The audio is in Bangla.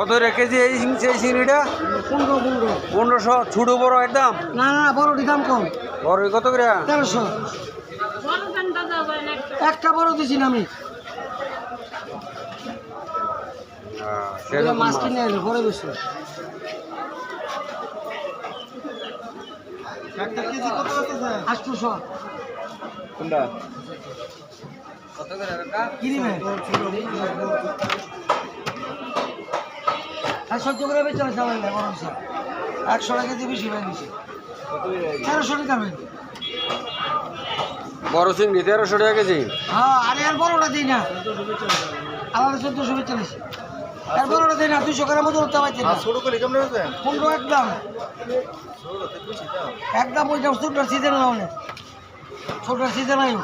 কত রে কেজি এই এই চিংড়িটা পনেরো পনেরো। পনেরোশো? ছোটো বড় একদম? না না না বড়টি দাম কম। বড় কত করে? তেরোশো। একটা বড় দিছি না আমি। হ্যাঁ, মাছ। কিনে বড় বেশি। আটশোশো। কোনটা? কত করে? কাকা কি নিবে আর সহ্য করে বেচে আছে আমার বড় স্যার একশো টাকা দিয়ে বেশি হয়ে গেছে। তেরোশো টাকা হবে বড় চিংড়ি তেরোশো টাকা কেজি? হ্যাঁ আরে আর বড়টা দিই না। আলাদা চোদ্দশো বেচালিশ আর বড়টা দিই না দুশো গ্রাম মতো উঠতে পারছি না। ছোট করে কেমন হয়েছে? পনেরো একদম। একদম ওইটা ছোটটার সিজন না মানে ছোটটার সিজন আয়ু